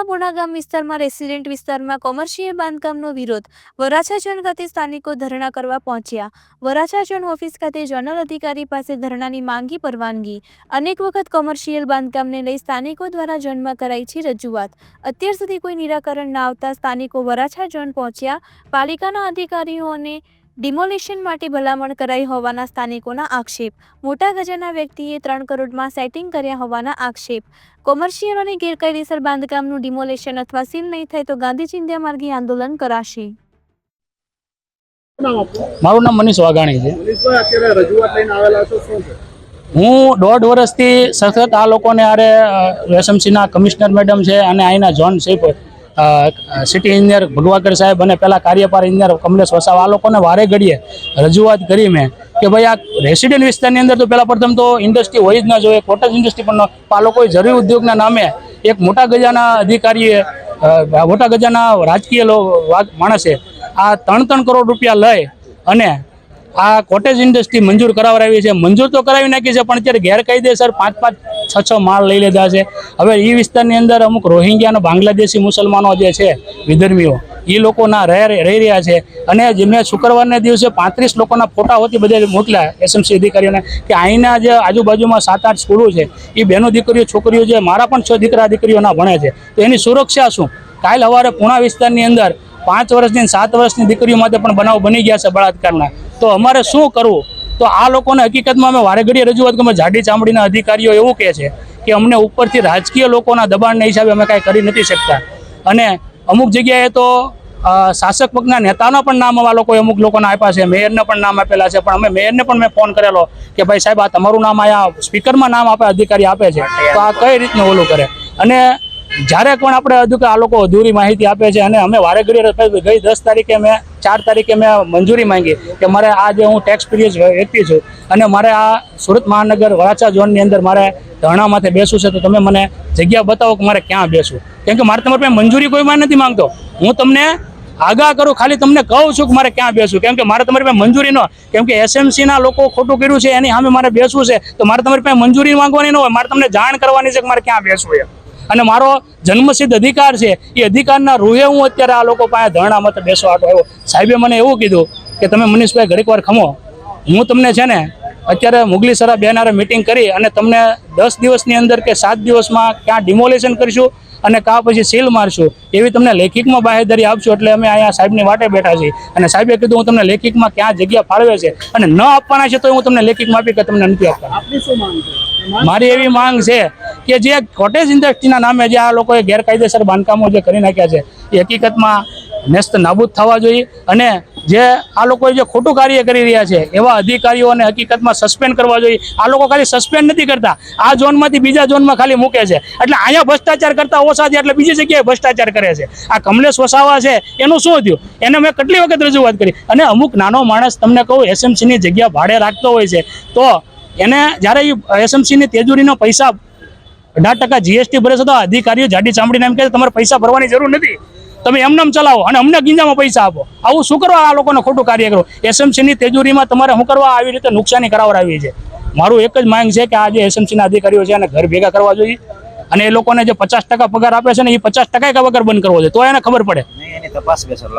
પાલિકાના પુણાગામ વિસ્તારમાં રેસિડેન્ટ વિસ્તારમાં કોમર્શિયલ બાંધકામનો વિરોધ. વરાછા ઝોન ખાતે સ્થાનિકો ધરણા કરવા પહોંચ્યા. વરાછા ઝોન ઓફિસ ખાતે ઝોનલ અધિકારી પાસે ધરણાની માંગી પરવાનગી. અનેક વખત કોમર્શિયલ બાંધકામને લઈ સ્થાનિકો દ્વારા ઝોનમાં કરાઈ છે રજૂઆત. અત્યાર સુધી કોઈ નિરાકરણ ના આવતા સ્થાનિકો વરાછા ઝોન પહોંચ્યા. પાલિકાના અધિકારીઓને ડિમોલિશન માટે ભલામણ કરાઈ હોવાના સ્થાનિકોના આક્ષેપ. મોટા ગજાના વ્યક્તિએ ત્રણ કરોડમાં સેટિંગ કર્યા હોવાના આક્ષેપ. કોમર્શિયલ અને ગેરકાયદેસર બાંધકામનું ડિમોલિશન અથવા સીલ નહીં થાય તો ગાંધી ચિંધ્યા માર્ગે આંદોલન કરાશે. મારું નામ મનીષ વાઘાણી છે. મનીષભાઈ અત્યારે રજૂઆત લઈને આવેલા છો શું છે? હું દોઢ વર્ષથી સતત આ લોકોને આરે એસએમસીના કમિશનર મેડમ છે અને અહીંના zone chief city engineer Bhagwakar સાહેબ અને પેલા કાર્યપાર એન્જિનિયર કમલેશ વસાવા, આ લોકોને વારે ઘડીએ રજૂઆત કરી મેં કે ભાઈ આ રેસિડેન્ટ વિસ્તારની અંદર તો પહેલાં પ્રથમ તો ઇન્ડસ્ટ્રી હોય જ ન જોઈએ કોટેજ ઇન્ડસ્ટ્રી પણ આ લોકોએ જરૂરી ઉદ્યોગના નામે એક મોટા ગજાના અધિકારીએ મોટા ગજાના રાજકીય માણસે આ ત્રણ ત્રણ કરોડ રૂપિયા લઈ અને આ કોટેજ ઇન્ડસ્ટ્રી મંજૂર કરાવરાવી છે. મંજૂર તો કરાવી નાખી છે, પણ અત્યારે ગેરકાયદેસર પાંચ પાંચ છ છ માળ લઈ લીધા છે. હવે એ વિસ્તારની અંદર અમુક રોહિંગ્યા અને બાંગ્લાદેશી મુસલમાનો જે છે, વિધર્મીઓ એ લોકોના રહે રહી રહ્યા છે. અને જેમને શુક્રવારના દિવસે પાંત્રીસ લોકોના ફોટા હોતી બધે મોકલ્યા એસએમસી અધિકારીઓને કે અહીંના જે આજુબાજુમાં સાત આઠ સ્કૂલો છે એ બહેનો દીકરીઓ, છોકરીઓ છે મારા પણ છ દીકરા દીકરીઓના ભણે છે. તો એની સુરક્ષા શું? કાલ સવારે પુણા વિસ્તારની અંદર પાંચ વર્ષની સાત વર્ષની દીકરીઓ માટે પણ બનાવ બની ગયા છે બળાત્કારના. તો અમારે શું કરવું? તો આ લોકોને હકીકતમાં અમે વારે ઘડીએ રજૂઆત કે અમે જાડી ચામડીના અધિકારીઓ એવું કહે છે કે અમને ઉપરથી રાજકીય લોકોના દબાણના હિસાબે અમે કાંઈ કરી નથી શકતા. અને અમુક જગ્યાએ તો શાસક પક્ષના નેતાના પણ નામ આવા લોકોએ અમુક લોકોને આપ્યા છે, મેયરને પણ નામ આપેલા છે. પણ અમે મેયરને પણ મેં ફોન કરેલો કે ભાઈ સાહેબ, આ તમારું નામ આયા સ્પીકરમાં નામ આપે, અધિકારી આપે છે. તો આ કઈ રીતનું ઓલું કરે? અને જ્યારે પણ આપણે હજુ કે આ લોકો અધૂરી માહિતી આપે છે અને અમે વારે ઘડીએ ગઈ દસ તારીખે મેં, ચાર તારીખે મેં મંજૂરી માંગી કે મારે આ જે હું ટેક્સ પીરિયડ વ્યક્તિ છું અને મારે આ સુરત મહાનગર વરાછા ઝોનની અંદર મારે ધરણા માથે બેસવું છે, તો તમે મને જગ્યા બતાવો કે મારે ક્યાં બેસવું. કેમ કે મારે તમારી પાસે મંજૂરી કોઈ માં નથી માંગતો. હું તમને આગાહ કરું, ખાલી તમને કહું છું કે મારે ક્યાં બેસવું. કેમ કે મારે તમારી પાસે મંજૂરી ન કેમ કે એસએમસીના લોકો ખોટું કર્યું છે, એની સામે મારે બેસવું છે, તો મારે તમારી પાસે મંજૂરી માંગવાની ન હોય. મારે તમને જાણ કરવાની છે કે મારે ક્યાં બેસવું એમ અને મારો જન્મસિદ્ધ અધિકાર છે, એ અધિકારના રૂહે હું અત્યારે આ લોકો પાસે ધરણા મત બેસો આવ્યો. સાહેબે મને એવું કીધું કે તમે મનીષભાઈ ઘડીક વાર ખમો. હું તમને છે ને, અત્યારે મુગલી સરા બેનારે મિટિંગ કરી અને તમને દસ દિવસની અંદર કે સાત દિવસમાં ક્યાં ડિમોલેશન કરીશું અને કાં પછી સીલ મારશું, એવી તમને લેખિકમાં બાહેધરી આપશું એટલે અમે અહીંયા સાહેબની વાટે બેઠા છીએ. અને સાહેબે કીધું, હું તમને લેખિકમાં ક્યાં જગ્યા ફાળવે છે અને ન આપવાના છે તો હું તમને લેખિકમાં આપી કે તમને નથી આપવાના. મારી એવી માંગ છે કે જે કોટેજ ઇન્ડસ્ટ્રીના નામે જે આ લોકોએ ગેરકાયદેસર બાંધકામો જે કરી નાખ્યા છે, એ હકીકતમાં નેસ્ત નાબૂદ થવા જોઈએ અને જે આ લોકોએ જે ખોટું કાર્ય કરી રહ્યા છે, એવા અધિકારીઓને હકીકતમાં સસ્પેન્ડ કરવા જોઈએ. આ લોકો ખાલી સસ્પેન્ડ નથી કરતા. આ ઝોનમાંથી બીજા ઝોનમાં ખાલી મૂકે છે. એટલે અહીંયા ભ્રષ્ટાચાર કરતા ઓછા છે, એટલે બીજી જગ્યાએ ભ્રષ્ટાચાર કરે છે. આ કમલેશ વસાવા છે, એનું શું થયું? એને મેં કેટલી વખત રજૂઆત કરી. અને અમુક નાનો માણસ, તમને કહું એસએમસીની જગ્યા ભાડે રાખતો હોય છે, તો એને જ્યારે એસએમસીની તેજુરીનો પૈસા અઢાર ટકા જીએસટી ભરે છે તો અધિકારીઓ જાડી ચામડીને એમ કહે તમારે પૈસા ભરવાની જરૂર નથી. તમે એમને ચલાવો અને અમને ગીંજામાં પૈસા આપો. આવું શું કરવા આ લોકોને ખોટું કાર્ય કરો? એસએમસીની તેજુરીમાં તમારે શું કરવા આવી રીતે નુકસાની કરાવડાવી છે? મારું એક જ માંગ છે કે આ જે એસએમસીના અધિકારીઓ છે એને ઘર ભેગા કરવા જોઈએ અને એ લોકોને જે પચાસ ટકા પગાર આપે છે ને એ પચાસ ટકા વગર બંધ કરવો જોઈએ. તો એને ખબર પડે. તપાસ